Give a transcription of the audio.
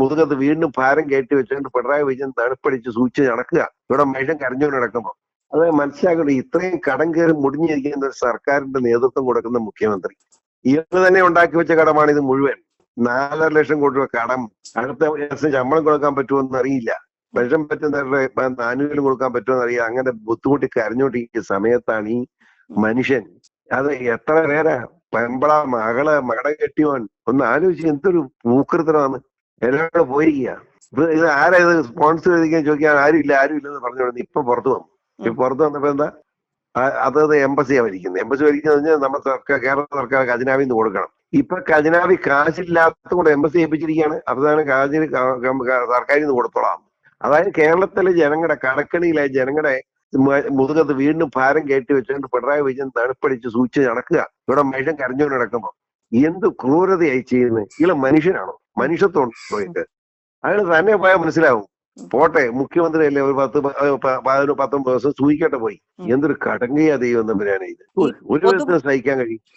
മുതുകത്ത് വീണ്ടും ഭാരം കയറ്റി വെച്ചുകൊണ്ട് പിണറായി വിജയൻ തണുപ്പടിച്ച് സൂക്ഷിച്ച് നടക്കുക. ഇവിടെ മനുഷ്യൻ കരഞ്ഞുകൊണ്ട് നടക്കുമ്പോൾ അത് മനസ്സിലാക്കണ്ട. ഇത്രയും കടം കയറി മുടിഞ്ഞിരിക്കുന്ന ഒരു സർക്കാരിന്റെ നേതൃത്വം കൊടുക്കുന്ന മുഖ്യമന്ത്രി. ഇയാൾ തന്നെ ഉണ്ടാക്കി വെച്ച കടമാണ് ഇത് മുഴുവൻ. നാലര ലക്ഷം കോടി രൂപ കടം. അടുത്ത ദിവസം ശമ്പളം കൊടുക്കാൻ പറ്റുമോ അറിയില്ല. മനുഷ്യൻ പറ്റുന്ന ആനുകൂല്യം കൊടുക്കാൻ പറ്റുമോ അറിയില്ല. അങ്ങനെ ബുദ്ധിമുട്ടി കരഞ്ഞോണ്ടിരിക്കുന്ന സമയത്താണ് ഈ മനുഷ്യൻ. അത് എത്ര പേരാ? പെമ്പള മകൾ മകട കെട്ടിയോൻ ഒന്ന് ആലോചിച്ച് എന്തൊരു പൂക്കൃതമാണ് എല്ലാവരും പോയിരിക്കുക. ഇത് ആരാ ഇത് സ്പോൺസർ ചെയ്തിരിക്കാൻ ചോദിക്കാൻ ആരും ഇല്ല ആരും ഇല്ലെന്ന് പറഞ്ഞുകൊണ്ട് ഇപ്പൊ പുറത്തു വന്നു. ഇപ്പൊ പുറത്തു വന്നപ്പോ എന്താ? അതത് എംബസിയാ ഭരിക്കുന്നത് എംബസി ഭരിക്കുന്നത് പറഞ്ഞാൽ നമ്മുടെ സർക്കാർ കേരള സർക്കാർ ഖജനാവിന്ന് നിന്ന് കൊടുക്കണം. ഇപ്പൊ ഖജനാവി കാശില്ലാത്തത് കൊണ്ട് എംബസി ഏൽപ്പിച്ചിരിക്കുകയാണ് അതാണ് കാശിന് സർക്കാരിൽ നിന്ന് കൊടുത്തോളാം. അതായത് കേരളത്തിലെ ജനങ്ങളുടെ കടക്കണിയിലെ ജനങ്ങളുടെ മുതുകത്ത് വീണ്ടും ഭാരം കയറ്റി വെച്ചുകൊണ്ട് പിണറായി വിജയൻ തണുപ്പടിച്ച് സൂക്ഷിച്ച് നടക്കുക. ഇവിടെ മനുഷ്യൻ കരഞ്ഞുകൊണ്ട് നടക്കുമ്പോ എന്ത് ക്രൂരതയായി ചെയ്യുന്നത് ഇയാൾ മനുഷ്യനാണോ? മനുഷ്യത്വം അതിന്റെ അയാൾ തന്നെ പോയാൽ മനസ്സിലാവും. പോട്ടെ മുഖ്യമന്ത്രി അല്ലേ ഒരു പത്ത് പതിനൊന്ന് പത്തൊമ്പത് ദിവസം സൂയിക്കട്ടെ പോയി. എന്തൊരു കടങ്കയാ ദൈവം തമ്പുരാനെ ഇത്? ഒരു വിധത്തിൽ സഹിക്കാൻ കഴിയും.